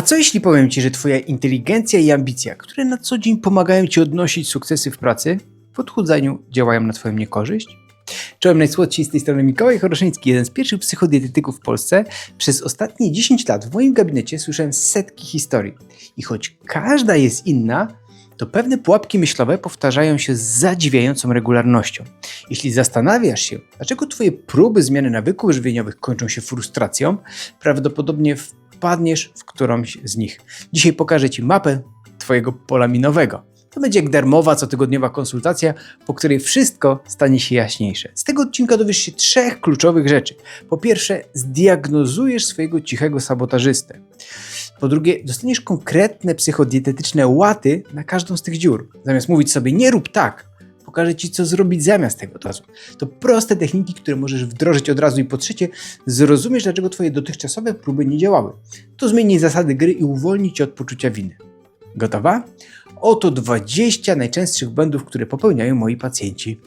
A co jeśli powiem Ci, że Twoja inteligencja i ambicja, które na co dzień pomagają Ci odnosić sukcesy w pracy, w odchudzaniu działają na Twoją niekorzyść? Czołem najsłodsi z tej strony Mikołaj Choroszyński, jeden z pierwszych psychodietetyków w Polsce. Przez ostatnie 10 lat w moim gabinecie słyszałem setki historii. I choć każda jest inna, to pewne pułapki myślowe powtarzają się z zadziwiającą regularnością. Jeśli zastanawiasz się, dlaczego Twoje próby zmiany nawyków żywieniowych kończą się frustracją, prawdopodobnie wpadniesz w którąś z nich. Dzisiaj pokażę Ci mapę Twojego pola minowego. To będzie jak darmowa, cotygodniowa konsultacja, po której wszystko stanie się jaśniejsze. Z tego odcinka dowiesz się trzech kluczowych rzeczy. Po pierwsze, zdiagnozujesz swojego cichego sabotażystę. Po drugie, dostaniesz konkretne psychodietetyczne łaty na każdą z tych dziur. Zamiast mówić sobie nie rób tak, pokażę Ci, co zrobić zamiast tego razu. To proste techniki, które możesz wdrożyć od razu i po trzecie, zrozumiesz, dlaczego Twoje dotychczasowe próby nie działały. To zmieni zasady gry i uwolni Cię od poczucia winy. Gotowa? Oto 20 najczęstszych błędów, które popełniają moi pacjenci.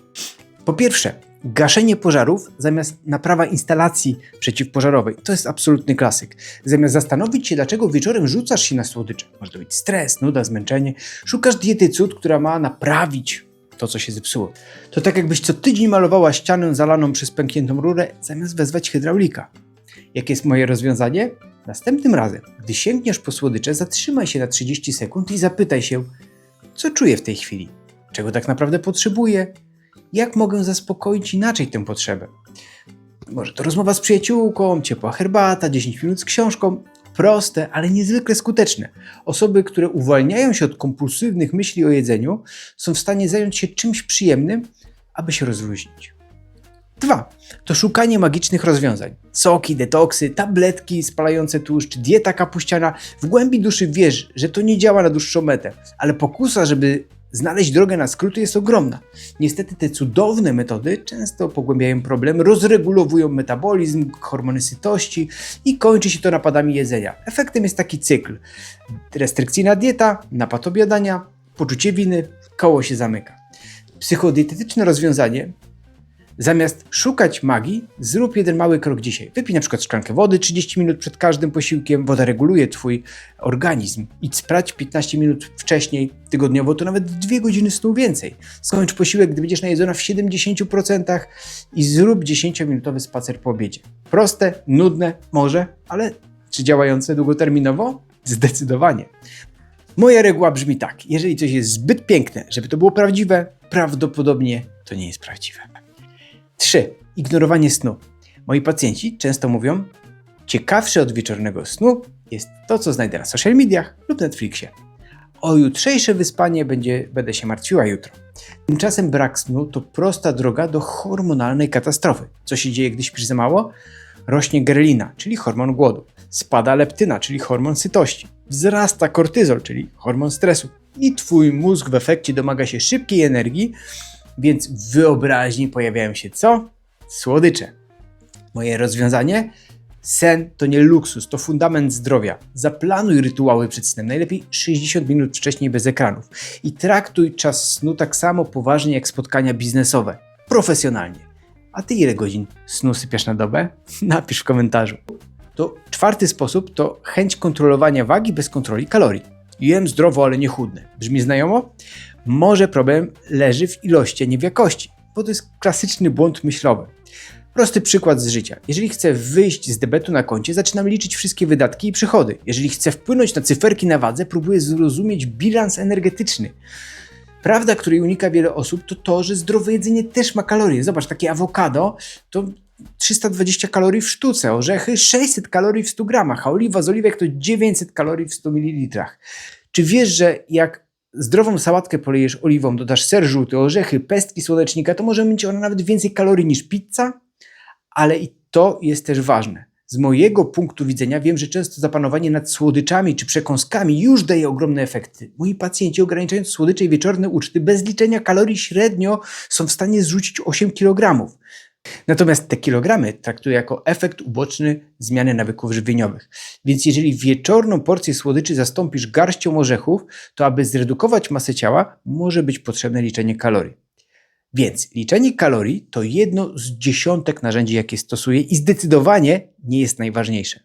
Po pierwsze, gaszenie pożarów zamiast naprawa instalacji przeciwpożarowej. To jest absolutny klasyk. Zamiast zastanowić się, dlaczego wieczorem rzucasz się na słodycze, może to być stres, nuda, zmęczenie, szukasz diety cud, która ma naprawić to, co się zepsuło. To tak jakbyś co tydzień malowała ścianę zalaną przez pękniętą rurę, zamiast wezwać hydraulika. Jakie jest moje rozwiązanie? Następnym razem, gdy sięgniesz po słodycze, zatrzymaj się na 30 sekund i zapytaj się, co czuję w tej chwili, czego tak naprawdę potrzebuję, jak mogę zaspokoić inaczej tę potrzebę. Może to rozmowa z przyjaciółką, ciepła herbata, 10 minut z książką. Proste, ale niezwykle skuteczne. Osoby, które uwalniają się od kompulsywnych myśli o jedzeniu, są w stanie zająć się czymś przyjemnym, aby się rozluźnić. Dwa, to szukanie magicznych rozwiązań. Soki, detoksy, tabletki spalające tłuszcz, dieta kapuściana. W głębi duszy wiesz, że to nie działa na dłuższą metę, ale pokusa, żeby znaleźć drogę na skróty jest ogromna. Niestety te cudowne metody często pogłębiają problem, rozregulowują metabolizm, hormony sytości i kończy się to napadami jedzenia. Efektem jest taki cykl. Restrykcyjna dieta, napad obiadania, poczucie winy, koło się zamyka. Psychodietetyczne rozwiązanie Zamiast szukać magii, zrób jeden mały krok dzisiaj. Wypij na przykład szklankę wody 30 minut przed każdym posiłkiem. Woda reguluje Twój organizm. Idź sprać 15 minut wcześniej tygodniowo, to nawet 2 godziny snu więcej. Skończ posiłek, gdy będziesz najedzona w 70% i zrób 10-minutowy spacer po obiedzie. Proste, nudne, może, ale czy działające długoterminowo? Zdecydowanie. Moja reguła brzmi tak: jeżeli coś jest zbyt piękne, żeby to było prawdziwe, prawdopodobnie to nie jest prawdziwe. 3. Ignorowanie snu. Moi pacjenci często mówią, ciekawsze od wieczornego snu jest to, co znajdę na social mediach lub Netflixie. O jutrzejsze wyspanie będzie, będę się martwiła jutro. Tymczasem brak snu to prosta droga do hormonalnej katastrofy. Co się dzieje, gdy śpisz za mało? Rośnie grelina, czyli hormon głodu. Spada leptyna, czyli hormon sytości. Wzrasta kortyzol, czyli hormon stresu. I twój mózg w efekcie domaga się szybkiej energii, więc w wyobraźni pojawiają się co? Słodycze. Moje rozwiązanie? Sen to nie luksus, to fundament zdrowia. Zaplanuj rytuały przed snem, najlepiej 60 minut wcześniej bez ekranów. I traktuj czas snu tak samo poważnie jak spotkania biznesowe. Profesjonalnie. A ty ile godzin snu sypiasz na dobę? Napisz w komentarzu. To czwarty sposób to chęć kontrolowania wagi bez kontroli kalorii. Jem zdrowo, ale nie chudnę. Brzmi znajomo? Może problem leży w ilości, a nie w jakości, bo to jest klasyczny błąd myślowy. Prosty przykład z życia. Jeżeli chcę wyjść z debetu na koncie, zaczynam liczyć wszystkie wydatki i przychody. Jeżeli chcę wpłynąć na cyferki na wadze, próbuję zrozumieć bilans energetyczny. Prawda, której unika wiele osób, to to, że zdrowe jedzenie też ma kalorie. Zobacz, takie awokado to 320 kalorii w sztuce, orzechy 600 kalorii w 100 gramach, a oliwa z oliwek to 900 kalorii w 100 ml. Czy wiesz, że jak zdrową sałatkę polejesz oliwą, dodasz ser żółty, orzechy, pestki słonecznika, to może mieć ona nawet więcej kalorii niż pizza? Ale i to jest też ważne. Z mojego punktu widzenia wiem, że często zapanowanie nad słodyczami czy przekąskami już daje ogromne efekty. Moi pacjenci ograniczając słodycze i wieczorne uczty bez liczenia kalorii średnio są w stanie zrzucić 8 kg. Natomiast te kilogramy traktuję jako efekt uboczny zmiany nawyków żywieniowych. Więc jeżeli wieczorną porcję słodyczy zastąpisz garścią orzechów, to aby zredukować masę ciała, może być potrzebne liczenie kalorii. Więc liczenie kalorii to jedno z dziesiątek narzędzi, jakie stosuję i zdecydowanie nie jest najważniejsze.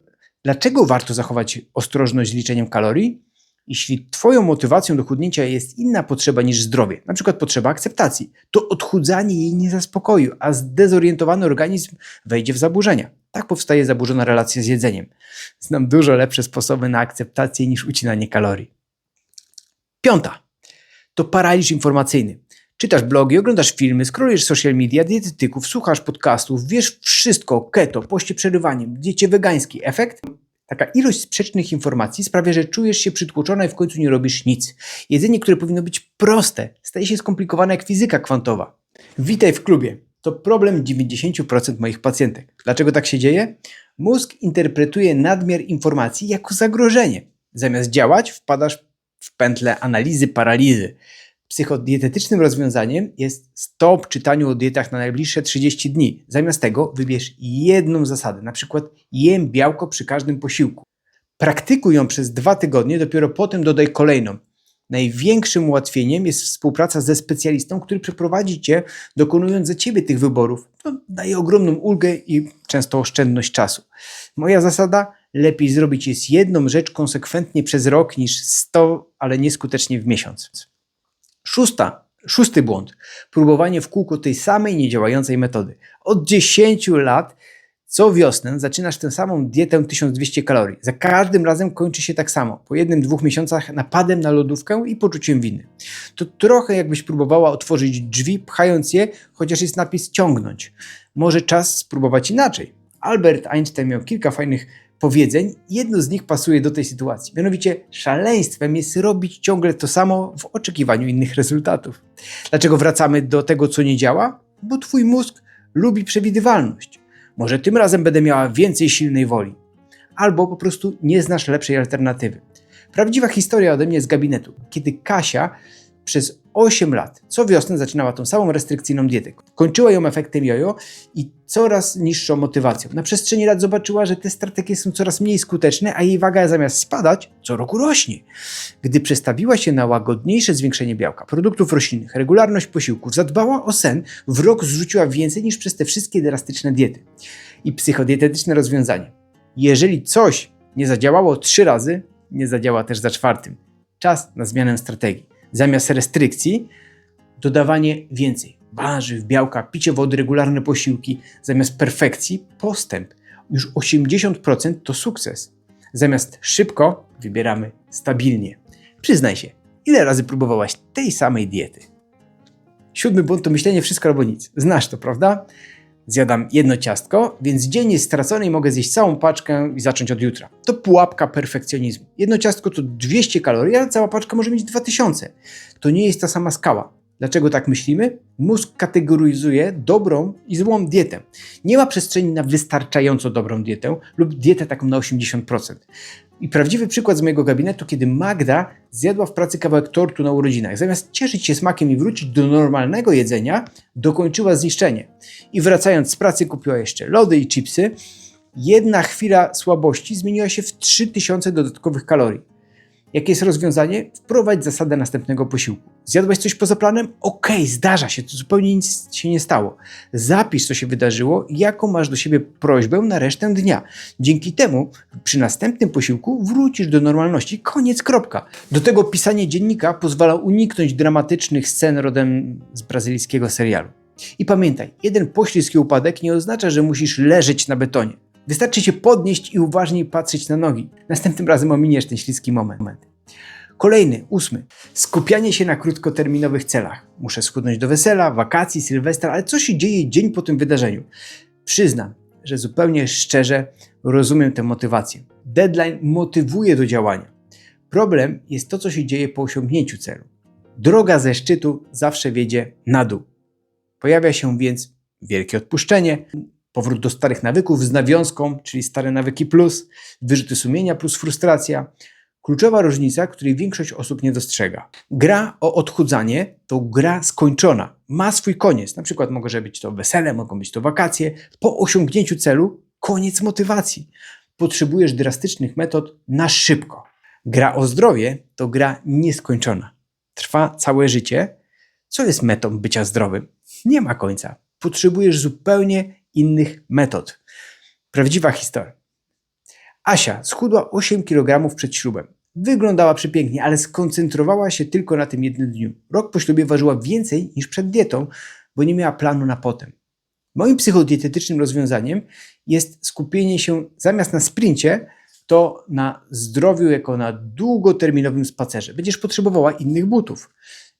Dlaczego warto zachować ostrożność z liczeniem kalorii? Jeśli Twoją motywacją do chudnięcia jest inna potrzeba niż zdrowie, na przykład potrzeba akceptacji, to odchudzanie jej nie zaspokoi, a zdezorientowany organizm wejdzie w zaburzenia. Tak powstaje zaburzona relacja z jedzeniem. Znam dużo lepsze sposoby na akceptację niż ucinanie kalorii. Piąta to paraliż informacyjny. Czytasz blogi, oglądasz filmy, scrollujesz social media, dietetyków, słuchasz podcastów, wiesz wszystko o keto, poście przerywaniem, diecie wegańskiej. Efekt? Taka ilość sprzecznych informacji sprawia, że czujesz się przytłoczona i w końcu nie robisz nic. Jedzenie, które powinno być proste, staje się skomplikowane jak fizyka kwantowa. Witaj w klubie. To problem 90% moich pacjentek. Dlaczego tak się dzieje? Mózg interpretuje nadmiar informacji jako zagrożenie. Zamiast działać, wpadasz w pętlę analizy paralizy. Psychodietetycznym rozwiązaniem jest stop czytaniu o dietach na najbliższe 30 dni. Zamiast tego wybierz jedną zasadę, na przykład jem białko przy każdym posiłku. Praktykuj ją przez dwa tygodnie, dopiero potem dodaj kolejną. Największym ułatwieniem jest współpraca ze specjalistą, który przeprowadzi Cię, dokonując za Ciebie tych wyborów. To daje ogromną ulgę i często oszczędność czasu. Moja zasada? Lepiej zrobić jest jedną rzecz konsekwentnie przez rok niż 100, ale nieskutecznie w miesiąc. Szósta, szósty błąd. Próbowanie w kółko tej samej niedziałającej metody. Od 10 lat co wiosnę zaczynasz tę samą dietę 1200 kalorii. Za każdym razem kończy się tak samo. Po jednym, dwóch miesiącach napadem na lodówkę i poczuciem winy. To trochę jakbyś próbowała otworzyć drzwi, pchając je, chociaż jest napis ciągnąć. Może czas spróbować inaczej. Albert Einstein miał kilka fajnych powiedzeń. Jedno z nich pasuje do tej sytuacji. Mianowicie szaleństwem jest robić ciągle to samo w oczekiwaniu innych rezultatów. Dlaczego wracamy do tego, co nie działa? Bo twój mózg lubi przewidywalność. Może tym razem będę miała więcej silnej woli. Albo po prostu nie znasz lepszej alternatywy. Prawdziwa historia ode mnie z gabinetu, kiedy Kasia przez 8 lat co wiosnę zaczynała tą samą restrykcyjną dietę. Kończyła ją efektem jojo i coraz niższą motywacją. Na przestrzeni lat zobaczyła, że te strategie są coraz mniej skuteczne, a jej waga zamiast spadać, co roku rośnie. Gdy przestawiła się na łagodniejsze zwiększenie białka, produktów roślinnych, regularność posiłków, zadbała o sen, w rok zrzuciła więcej niż przez te wszystkie drastyczne diety. I psychodietetyczne rozwiązanie. Jeżeli coś nie zadziałało trzy razy, nie zadziała też za czwartym. Czas na zmianę strategii zamiast restrykcji dodawanie więcej warzyw, białka, picie wody, regularne posiłki, zamiast perfekcji postęp. Już 80% to sukces. Zamiast szybko wybieramy stabilnie. Przyznaj się, ile razy próbowałaś tej samej diety? Siódmy błąd to myślenie wszystko albo nic. Znasz to, prawda? Zjadam jedno ciastko, więc dzień jest stracony i mogę zjeść całą paczkę i zacząć od jutra. To pułapka perfekcjonizmu. Jedno ciastko to 200 kalorii, a cała paczka może mieć 2000. To nie jest ta sama skala. Dlaczego tak myślimy? Mózg kategoryzuje dobrą i złą dietę. Nie ma przestrzeni na wystarczająco dobrą dietę lub dietę taką na 80%. I prawdziwy przykład z mojego gabinetu, kiedy Magda zjadła w pracy kawałek tortu na urodzinach. Zamiast cieszyć się smakiem i wrócić do normalnego jedzenia, dokończyła zniszczenie. I wracając z pracy kupiła jeszcze lody i chipsy. Jedna chwila słabości zmieniła się w 3000 dodatkowych kalorii. Jakie jest rozwiązanie? Wprowadź zasadę następnego posiłku. Zjadłeś coś poza planem? Okej, okay, zdarza się, to zupełnie nic się nie stało. Zapisz, co się wydarzyło jaką masz do siebie prośbę na resztę dnia. Dzięki temu przy następnym posiłku wrócisz do normalności. Koniec, kropka. Do tego pisanie dziennika pozwala uniknąć dramatycznych scen rodem z brazylijskiego serialu. I pamiętaj, jeden poślizg i upadek nie oznacza, że musisz leżeć na betonie. Wystarczy się podnieść i uważniej patrzeć na nogi. Następnym razem ominiesz ten śliski moment. Kolejny, ósmy. Skupianie się na krótkoterminowych celach. Muszę schudnąć do wesela, wakacji, sylwestra, ale co się dzieje dzień po tym wydarzeniu? Przyznam, że zupełnie szczerze rozumiem tę motywację. Deadline motywuje do działania. Problem jest to, co się dzieje po osiągnięciu celu. Droga ze szczytu zawsze wiedzie na dół. Pojawia się więc wielkie odpuszczenie, powrót do starych nawyków z nawiązką, czyli stare nawyki plus, wyrzuty sumienia plus frustracja. Kluczowa różnica, której większość osób nie dostrzega. Gra o odchudzanie to gra skończona. Ma swój koniec. Na przykład może być to wesele, mogą być to wakacje. Po osiągnięciu celu koniec motywacji. Potrzebujesz drastycznych metod na szybko. Gra o zdrowie to gra nieskończona. Trwa całe życie. Co jest metą bycia zdrowym? Nie ma końca. Potrzebujesz zupełnie innych metod. Prawdziwa historia. Asia schudła 8 kg przed ślubem. Wyglądała przepięknie, ale skoncentrowała się tylko na tym jednym dniu. Rok po ślubie ważyła więcej niż przed dietą, bo nie miała planu na potem. Moim psychodietetycznym rozwiązaniem jest skupienie się zamiast na sprincie, to na zdrowiu jako na długoterminowym spacerze. Będziesz potrzebowała innych butów.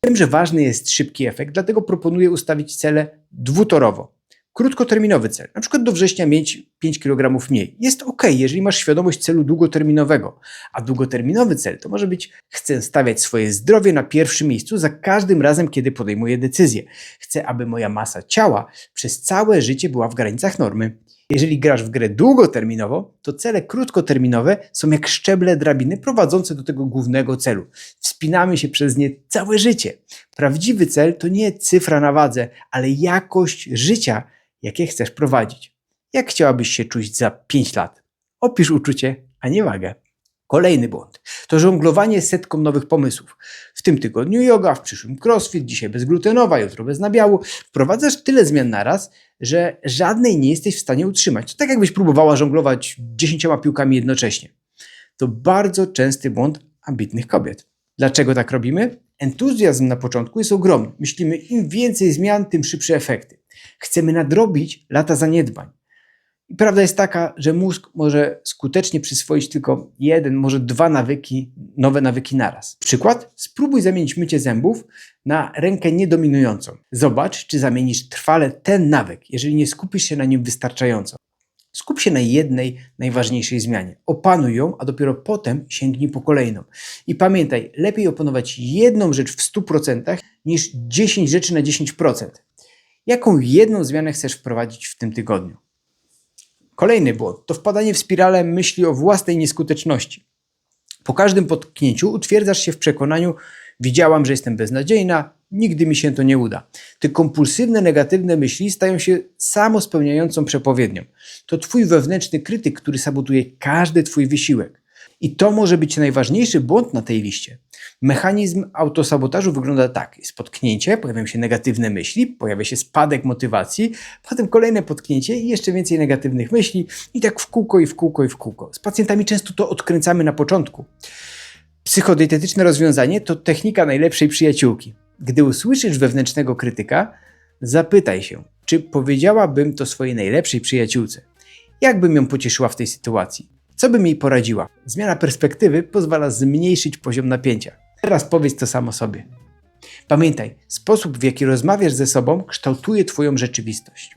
Wiem, że ważny jest szybki efekt, dlatego proponuję ustawić cele dwutorowo. Krótkoterminowy cel, na przykład do września mieć 5 kg mniej. Jest ok, jeżeli masz świadomość celu długoterminowego. A długoterminowy cel to może być: chcę stawiać swoje zdrowie na pierwszym miejscu za każdym razem, kiedy podejmuję decyzję. Chcę, aby moja masa ciała przez całe życie była w granicach normy. Jeżeli grasz w grę długoterminowo, to cele krótkoterminowe są jak szczeble drabiny prowadzące do tego głównego celu. Wspinamy się przez nie całe życie. Prawdziwy cel to nie cyfra na wadze, ale jakość życia, jakie chcesz prowadzić. Jak chciałabyś się czuć za 5 lat? Opisz uczucie, a nie wagę. Kolejny błąd to żonglowanie setką nowych pomysłów. W tym tygodniu yoga, w przyszłym crossfit, dzisiaj bezglutenowa, jutro bez nabiału. Wprowadzasz tyle zmian naraz, że żadnej nie jesteś w stanie utrzymać. To tak jakbyś próbowała żonglować dziesięcioma piłkami jednocześnie. To bardzo częsty błąd ambitnych kobiet. Dlaczego tak robimy? Entuzjazm na początku jest ogromny. Myślimy, im więcej zmian, tym szybsze efekty. Chcemy nadrobić lata zaniedbań. I prawda jest taka, że mózg może skutecznie przyswoić tylko jeden, może dwa nawyki, nowe nawyki naraz. Przykład? Spróbuj zamienić mycie zębów na rękę niedominującą. Zobacz, czy zamienisz trwale ten nawyk, jeżeli nie skupisz się na nim wystarczająco. Skup się na jednej najważniejszej zmianie. Opanuj ją, a dopiero potem sięgnij po kolejną. I pamiętaj, lepiej opanować jedną rzecz w 100% niż 10 rzeczy na 10%. Jaką jedną zmianę chcesz wprowadzić w tym tygodniu? Kolejny błąd to wpadanie w spiralę myśli o własnej nieskuteczności. Po każdym potknięciu utwierdzasz się w przekonaniu, widziałam, że jestem beznadziejna, nigdy mi się to nie uda. Te kompulsywne, negatywne myśli stają się samospełniającą przepowiednią. To twój wewnętrzny krytyk, który sabotuje każdy twój wysiłek. I to może być najważniejszy błąd na tej liście. Mechanizm autosabotażu wygląda tak. Jest potknięcie, pojawiają się negatywne myśli, pojawia się spadek motywacji, potem kolejne potknięcie i jeszcze więcej negatywnych myśli i tak w kółko i w kółko i w kółko. Z pacjentami często to odkręcamy na początku. Psychodietetyczne rozwiązanie to technika najlepszej przyjaciółki. Gdy usłyszysz wewnętrznego krytyka, zapytaj się, czy powiedziałabym to swojej najlepszej przyjaciółce. Jak bym ją pocieszyła w tej sytuacji? Co bym jej poradziła? Zmiana perspektywy pozwala zmniejszyć poziom napięcia. Teraz powiedz to samo sobie. Pamiętaj, sposób w jaki rozmawiasz ze sobą kształtuje Twoją rzeczywistość.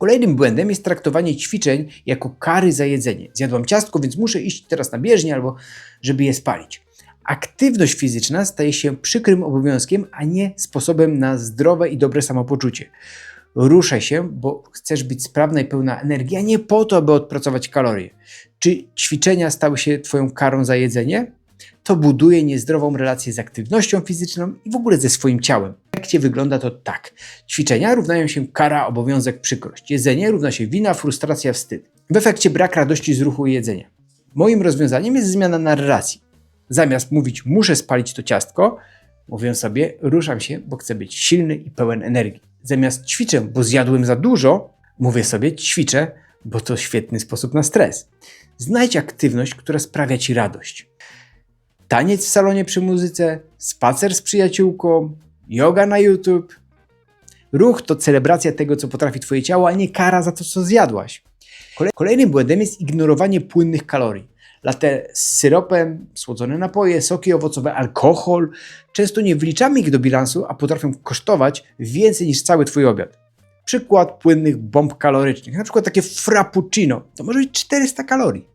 Kolejnym błędem jest traktowanie ćwiczeń jako kary za jedzenie. Zjadłam ciastko, więc muszę iść teraz na bieżnię albo żeby je spalić. Aktywność fizyczna staje się przykrym obowiązkiem, a nie sposobem na zdrowe i dobre samopoczucie. Ruszaj się, bo chcesz być sprawna i pełna energii, a nie po to, aby odpracować kalorie. Czy ćwiczenia stały się Twoją karą za jedzenie? To buduje niezdrową relację z aktywnością fizyczną i w ogóle ze swoim ciałem. W efekcie wygląda to tak. Ćwiczenia równają się kara, obowiązek, przykrość. Jedzenie równa się wina, frustracja, wstyd. W efekcie brak radości z ruchu i jedzenia. Moim rozwiązaniem jest zmiana narracji. Zamiast mówić muszę spalić to ciastko, mówię sobie ruszam się, bo chcę być silny i pełen energii. Zamiast ćwiczę, bo zjadłem za dużo, mówię sobie ćwiczę, bo to świetny sposób na stres. Znajdź aktywność, która sprawia ci radość. Taniec w salonie przy muzyce, spacer z przyjaciółką, yoga na YouTube. Ruch to celebracja tego, co potrafi twoje ciało, a nie kara za to, co zjadłaś. Kolejnym błędem jest ignorowanie płynnych kalorii. Latte z syropem, słodzone napoje, soki owocowe, alkohol. Często nie wliczamy ich do bilansu, a potrafią kosztować więcej niż cały twój obiad. Przykład płynnych bomb kalorycznych, na przykład takie frappuccino, to może być 400 kalorii.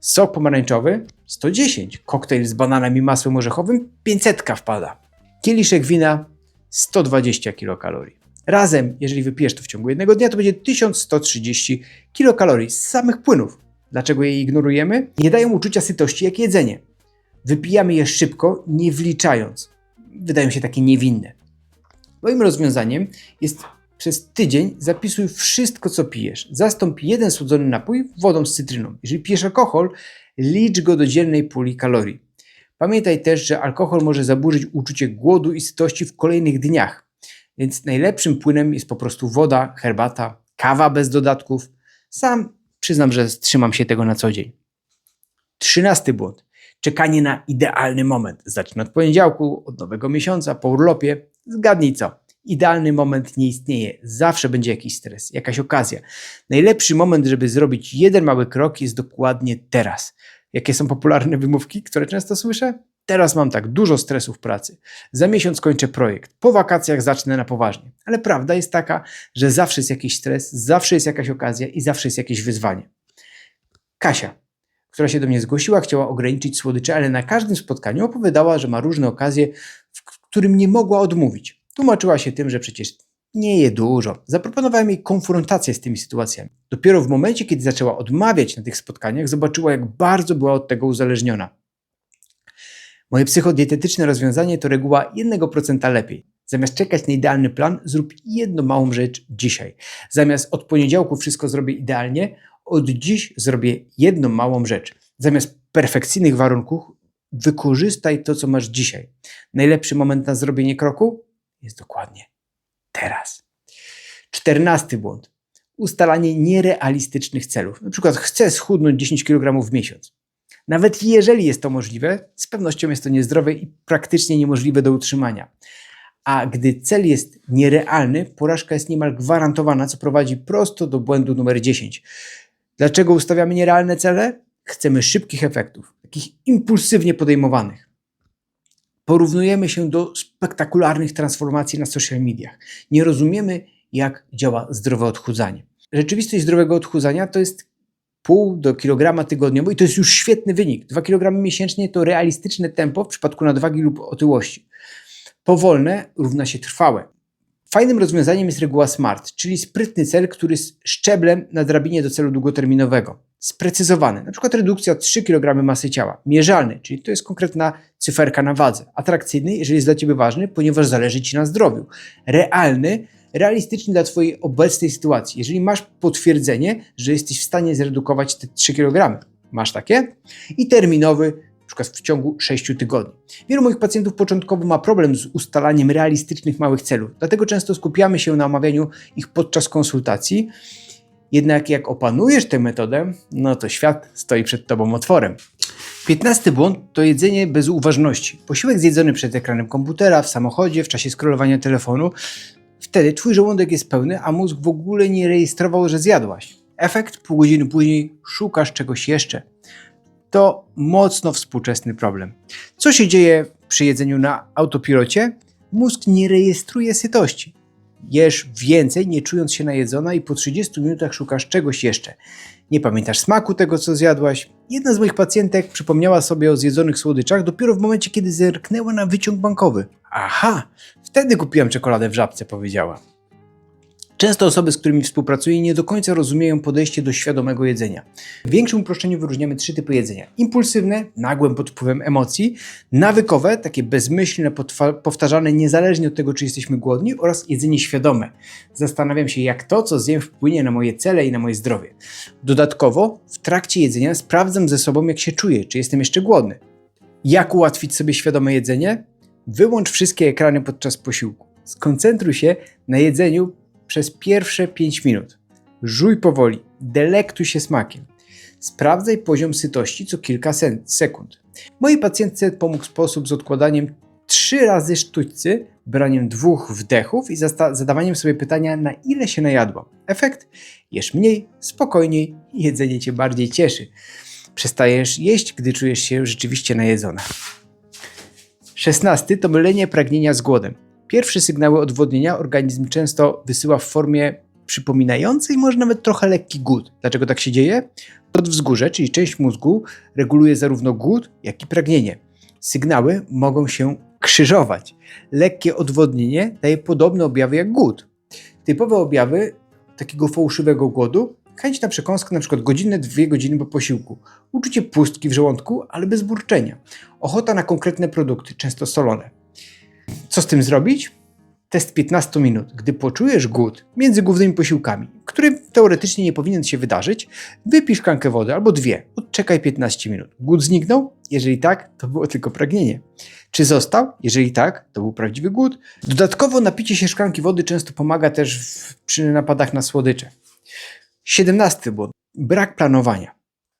Sok pomarańczowy 110, koktajl z bananem i masłem orzechowym 500 wpada. Kieliszek wina 120 kilokalorii. Razem, jeżeli wypijesz to w ciągu jednego dnia, to będzie 1130 kilokalorii z samych płynów. Dlaczego je ignorujemy? Nie dają uczucia sytości jak jedzenie. Wypijamy je szybko, nie wliczając. Wydają się takie niewinne. Moim rozwiązaniem jest przez tydzień zapisuj wszystko, co pijesz. Zastąp jeden słodzony napój wodą z cytryną. Jeżeli pijesz alkohol, licz go do dziennej puli kalorii. Pamiętaj też, że alkohol może zaburzyć uczucie głodu i sytości w kolejnych dniach. Więc najlepszym płynem jest po prostu woda, herbata, kawa bez dodatków. Sam przyznam, że trzymam się tego na co dzień. Trzynasty błąd. Czekanie na idealny moment. Zacznę od poniedziałku, od nowego miesiąca, po urlopie. Zgadnij co. Idealny moment nie istnieje. Zawsze będzie jakiś stres, jakaś okazja. Najlepszy moment, żeby zrobić jeden mały krok jest dokładnie teraz. Jakie są popularne wymówki, które często słyszę? Teraz mam tak dużo stresu w pracy. Za miesiąc kończę projekt. Po wakacjach zacznę na poważnie. Ale prawda jest taka, że zawsze jest jakiś stres, zawsze jest jakaś okazja i zawsze jest jakieś wyzwanie. Kasia, która się do mnie zgłosiła, chciała ograniczyć słodycze, ale na każdym spotkaniu opowiadała, że ma różne okazje, w którym nie mogła odmówić. Tłumaczyła się tym, że przecież nie je dużo. Zaproponowałem jej konfrontację z tymi sytuacjami. Dopiero w momencie, kiedy zaczęła odmawiać na tych spotkaniach, zobaczyła, jak bardzo była od tego uzależniona. Moje psychodietetyczne rozwiązanie to reguła 1% lepiej. Zamiast czekać na idealny plan, zrób jedną małą rzecz dzisiaj. Zamiast od poniedziałku wszystko zrobię idealnie, od dziś zrobię jedną małą rzecz. Zamiast perfekcyjnych warunków, wykorzystaj to, co masz dzisiaj. Najlepszy moment na zrobienie kroku jest dokładnie teraz. Czternasty błąd. Ustalanie nierealistycznych celów. Na przykład chcę schudnąć 10 kg w miesiąc. Nawet jeżeli jest to możliwe, z pewnością jest to niezdrowe i praktycznie niemożliwe do utrzymania. A gdy cel jest nierealny, porażka jest niemal gwarantowana, co prowadzi prosto do błędu numer 10. Dlaczego ustawiamy nierealne cele? Chcemy szybkich efektów, takich impulsywnie podejmowanych. Porównujemy się do spektakularnych transformacji na social mediach. Nie rozumiemy, jak działa zdrowe odchudzanie. Rzeczywistość zdrowego odchudzania to jest pół do kilograma tygodniowo i to jest już świetny wynik. 2 kg miesięcznie to realistyczne tempo w przypadku nadwagi lub otyłości. Powolne równa się trwałe. Fajnym rozwiązaniem jest reguła SMART, czyli sprytny cel, który jest szczeblem na drabinie do celu długoterminowego. Sprecyzowany, na przykład redukcja o 3 kg masy ciała. Mierzalny, czyli to jest konkretna cyferka na wadze. Atrakcyjny, jeżeli jest dla Ciebie ważny, ponieważ zależy Ci na zdrowiu. Realny, realistyczny dla Twojej obecnej sytuacji. Jeżeli masz potwierdzenie, że jesteś w stanie zredukować te 3 kg, masz takie? I terminowy, na przykład w ciągu 6 tygodni. Wielu moich pacjentów początkowo ma problem z ustalaniem realistycznych małych celów, dlatego często skupiamy się na omawianiu ich podczas konsultacji. Jednak jak opanujesz tę metodę, no to świat stoi przed tobą otworem. Piętnasty błąd to jedzenie bez uważności. Posiłek zjedzony przed ekranem komputera, w samochodzie, w czasie scrollowania telefonu. Wtedy twój żołądek jest pełny, a mózg w ogóle nie rejestrował, że zjadłaś. Efekt pół godziny później szukasz czegoś jeszcze. To mocno współczesny problem. Co się dzieje przy jedzeniu na autopilocie? Mózg nie rejestruje sytości. Jesz więcej, nie czując się najedzona i po 30 minutach szukasz czegoś jeszcze. Nie pamiętasz smaku tego, co zjadłaś. Jedna z moich pacjentek przypomniała sobie o zjedzonych słodyczach dopiero w momencie, kiedy zerknęła na wyciąg bankowy. Aha, wtedy kupiłam czekoladę w żabce, powiedziała. Często osoby, z którymi współpracuję, nie do końca rozumieją podejście do świadomego jedzenia. W większym uproszczeniu wyróżniamy trzy typy jedzenia: impulsywne, nagłym pod wpływem emocji, nawykowe, takie bezmyślne, powtarzane niezależnie od tego, czy jesteśmy głodni, oraz jedzenie świadome. Zastanawiam się, jak to, co zjem, wpłynie na moje cele i na moje zdrowie. Dodatkowo, w trakcie jedzenia sprawdzam ze sobą, jak się czuję, czy jestem jeszcze głodny. Jak ułatwić sobie świadome jedzenie? Wyłącz wszystkie ekrany podczas posiłku. Skoncentruj się na jedzeniu przez pierwsze 5 minut. Żuj powoli, delektuj się smakiem. Sprawdzaj poziom sytości co kilka sekund. Mojej pacjentce pomógł sposób z odkładaniem trzy razy sztućcy, braniem dwóch wdechów i zadawaniem sobie pytania, na ile się najadła. Efekt? Jesz mniej, spokojniej i jedzenie cię bardziej cieszy. Przestajesz jeść, gdy czujesz się rzeczywiście najedzona. Szesnasty to mylenie pragnienia z głodem. Pierwsze sygnały odwodnienia organizm często wysyła w formie przypominającej może nawet trochę lekki głód. Dlaczego tak się dzieje? Podwzgórze, czyli część mózgu, reguluje zarówno głód, jak i pragnienie. Sygnały mogą się krzyżować. Lekkie odwodnienie daje podobne objawy jak głód. Typowe objawy takiego fałszywego głodu chęć na przekąskę na przykład godzinę, dwie godziny po posiłku, uczucie pustki w żołądku, ale bez burczenia, ochota na konkretne produkty, często solone. Co z tym zrobić? Test 15 minut. Gdy poczujesz głód między głównymi posiłkami, który teoretycznie nie powinien się wydarzyć, wypij szklankę wody albo dwie. Odczekaj 15 minut. Głód zniknął? Jeżeli tak, to było tylko pragnienie. Czy został? Jeżeli tak, to był prawdziwy głód. Dodatkowo napicie się szklanki wody często pomaga też w, przy napadach na słodycze. 17 błąd. Brak planowania.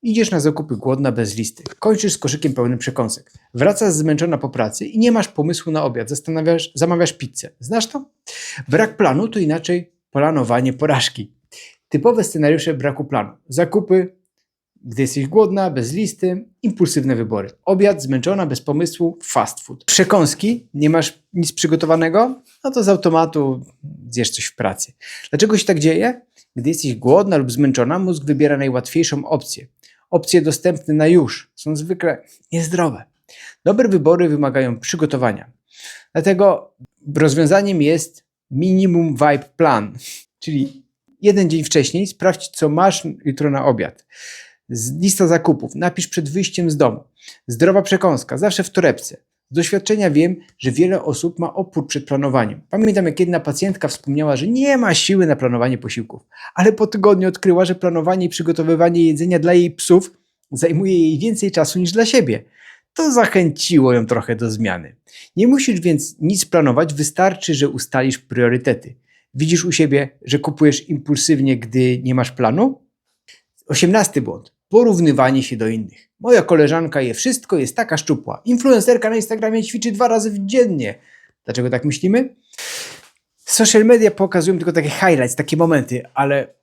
Idziesz na zakupy głodna bez listy. Kończysz z koszykiem pełnym przekąsek. Wracasz zmęczona po pracy i nie masz pomysłu na obiad. Zastanawiasz, zamawiasz pizzę. Znasz to? Brak planu to inaczej planowanie porażki. Typowe scenariusze braku planu. Zakupy, gdy jesteś głodna, bez listy, impulsywne wybory. Obiad, zmęczona, bez pomysłu, fast food. Przekąski, nie masz nic przygotowanego? No to z automatu zjesz coś w pracy. Dlaczego się tak dzieje? Gdy jesteś głodna lub zmęczona, mózg wybiera najłatwiejszą opcję. Opcje dostępne na już są zwykle niezdrowe. Dobre wybory wymagają przygotowania. Dlatego rozwiązaniem jest minimum vibe plan, czyli jeden dzień wcześniej sprawdź, co masz jutro na obiad. Lista zakupów, napisz przed wyjściem z domu. Zdrowa przekąska, zawsze w torebce. Z doświadczenia wiem, że wiele osób ma opór przed planowaniem. Pamiętam, jak jedna pacjentka wspomniała, że nie ma siły na planowanie posiłków, ale po tygodniu odkryła, że planowanie i przygotowywanie jedzenia dla jej psów zajmuje jej więcej czasu niż dla siebie. To zachęciło ją trochę do zmiany. Nie musisz więc nic planować, wystarczy, że ustalisz priorytety. Widzisz u siebie, że kupujesz impulsywnie, gdy nie masz planu? Osiemnasty błąd. Porównywanie się do innych. Moja koleżanka je wszystko, jest taka szczupła. Influencerka na Instagramie ćwiczy dwa razy w dziennie. Dlaczego tak myślimy? Social media pokazują tylko takie highlights, takie momenty, ale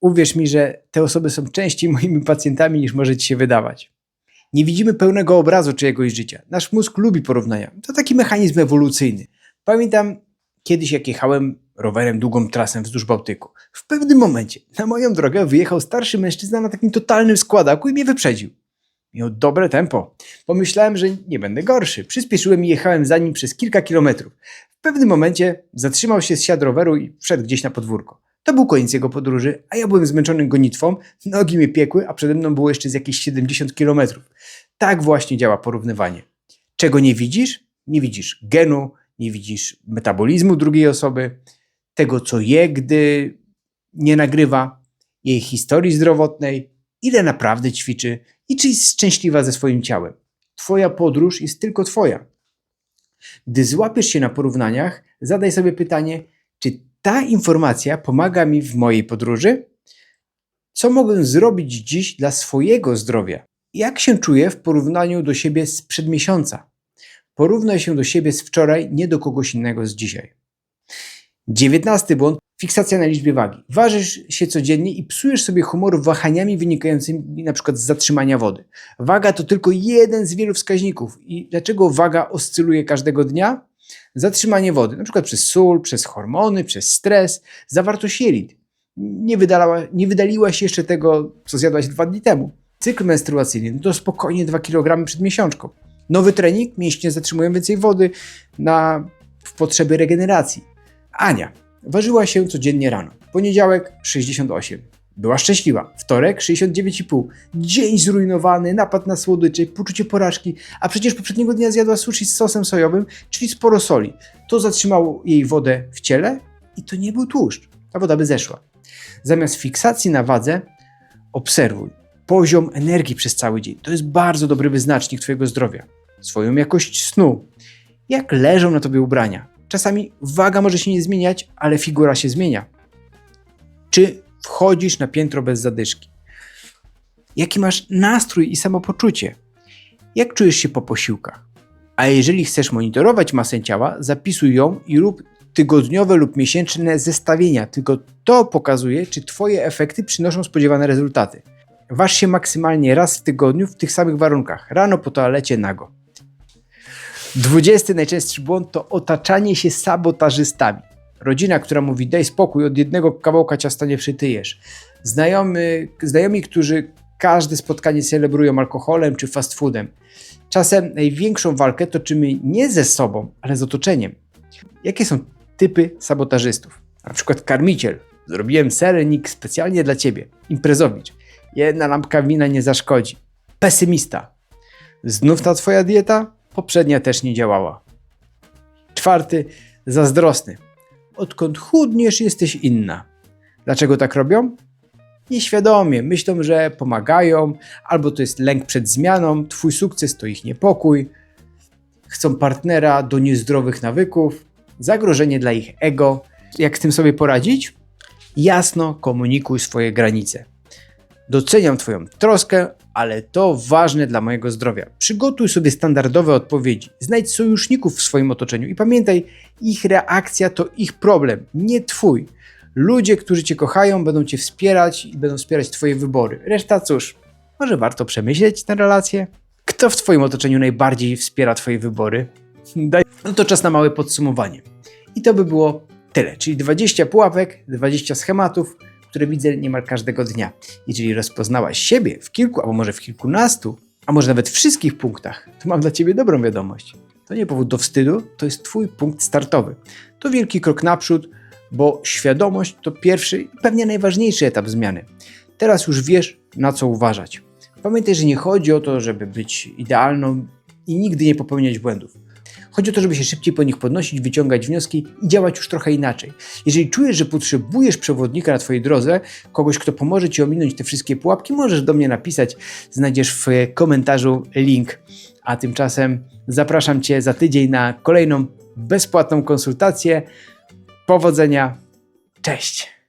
uwierz mi, że te osoby są częściej moimi pacjentami niż może ci się wydawać. Nie widzimy pełnego obrazu czyjegoś życia. Nasz mózg lubi porównania. To taki mechanizm ewolucyjny. Pamiętam kiedyś, jak jechałem rowerem długą trasę wzdłuż Bałtyku. W pewnym momencie na moją drogę wyjechał starszy mężczyzna na takim totalnym składaku i mnie wyprzedził. Miał dobre tempo. Pomyślałem, że nie będę gorszy. Przyspieszyłem i jechałem za nim przez kilka kilometrów. W pewnym momencie zatrzymał się z siad roweru i wszedł gdzieś na podwórko. To był koniec jego podróży, a ja byłem zmęczony gonitwą, nogi mnie piekły, a przede mną było jeszcze z jakieś 70 kilometrów. Tak właśnie działa porównywanie. Czego nie widzisz? Nie widzisz genu, nie widzisz metabolizmu drugiej osoby, tego co je, gdy nie nagrywa, jej historii zdrowotnej, ile naprawdę ćwiczy i czy jest szczęśliwa ze swoim ciałem. Twoja podróż jest tylko Twoja. Gdy złapiesz się na porównaniach, zadaj sobie pytanie, czy ta informacja pomaga mi w mojej podróży? Co mogę zrobić dziś dla swojego zdrowia? Jak się czuję w porównaniu do siebie sprzed miesiąca? Porównaj się do siebie z wczoraj, nie do kogoś innego z dzisiaj. Dziewiętnasty błąd. Fiksacja na liczbie wagi. Ważysz się codziennie i psujesz sobie humor wahaniami wynikającymi przykład z zatrzymania wody. Waga to tylko jeden z wielu wskaźników. I dlaczego waga oscyluje każdego dnia? Zatrzymanie wody, przykład przez sól, przez hormony, przez stres, zawartość jelit. Nie, nie wydaliłaś jeszcze tego, co zjadłaś dwa dni temu. Cykl menstruacyjny no to spokojnie 2 kg przed miesiączką. Nowy trening, mięśnie zatrzymują więcej wody na, w potrzeby regeneracji. Ania ważyła się codziennie rano. Poniedziałek 68. Była szczęśliwa. Wtorek 69,5. Dzień zrujnowany, napad na słodycze, poczucie porażki, a przecież poprzedniego dnia zjadła sushi z sosem sojowym, czyli sporo soli. To zatrzymało jej wodę w ciele i to nie był tłuszcz. Ta woda by zeszła. Zamiast fiksacji na wadze, obserwuj poziom energii przez cały dzień. To jest bardzo dobry wyznacznik Twojego zdrowia. Swoją jakość snu. Jak leżą na Tobie ubrania. Czasami waga może się nie zmieniać, ale figura się zmienia. Czy wchodzisz na piętro bez zadyszki? Jaki masz nastrój i samopoczucie? Jak czujesz się po posiłkach? A jeżeli chcesz monitorować masę ciała, zapisuj ją i rób tygodniowe lub miesięczne zestawienia. Tylko to pokazuje, czy Twoje efekty przynoszą spodziewane rezultaty. Waż się maksymalnie raz w tygodniu w tych samych warunkach. Rano po toalecie nago. Dwudziesty najczęstszy błąd to otaczanie się sabotażystami. Rodzina, która mówi daj spokój, od jednego kawałka ciasta nie przytyjesz. Znajomy, znajomi, którzy każde spotkanie celebrują alkoholem czy fast foodem. Czasem największą walkę toczymy nie ze sobą, ale z otoczeniem. Jakie są typy sabotażystów? Na przykład karmiciel. Zrobiłem serenik specjalnie dla ciebie. Imprezowicz. Jedna lampka wina nie zaszkodzi. Pesymista. Znów ta twoja dieta? Poprzednia też nie działała. Czwarty. Zazdrosny. Odkąd chudniesz, jesteś inna. Dlaczego tak robią? Nieświadomie. Myślą, że pomagają, albo to jest lęk przed zmianą, twój sukces to ich niepokój. Chcą partnera do niezdrowych nawyków, zagrożenie dla ich ego. Jak z tym sobie poradzić? Jasno komunikuj swoje granice. Doceniam Twoją troskę, ale to ważne dla mojego zdrowia. Przygotuj sobie standardowe odpowiedzi. Znajdź sojuszników w swoim otoczeniu i pamiętaj, ich reakcja to ich problem, nie Twój. Ludzie, którzy Cię kochają, będą Cię wspierać i będą wspierać Twoje wybory. Reszta cóż, może warto przemyśleć tę relację? Kto w Twoim otoczeniu najbardziej wspiera Twoje wybory? Daj. No to czas na małe podsumowanie. I to by było tyle, czyli 20 pułapek, 20 schematów, które widzę niemal każdego dnia. Jeżeli rozpoznałaś siebie w kilku, albo może w kilkunastu, a może nawet wszystkich punktach, to mam dla Ciebie dobrą wiadomość. To nie powód do wstydu, to jest Twój punkt startowy. To wielki krok naprzód, bo świadomość to pierwszy i pewnie najważniejszy etap zmiany. Teraz już wiesz, na co uważać. Pamiętaj, że nie chodzi o to, żeby być idealną i nigdy nie popełniać błędów. Chodzi o to, żeby się szybciej po nich podnosić, wyciągać wnioski i działać już trochę inaczej. Jeżeli czujesz, że potrzebujesz przewodnika na Twojej drodze, kogoś, kto pomoże Ci ominąć te wszystkie pułapki, możesz do mnie napisać. Znajdziesz w komentarzu link. A tymczasem zapraszam Cię za tydzień na kolejną bezpłatną konsultację. Powodzenia. Cześć.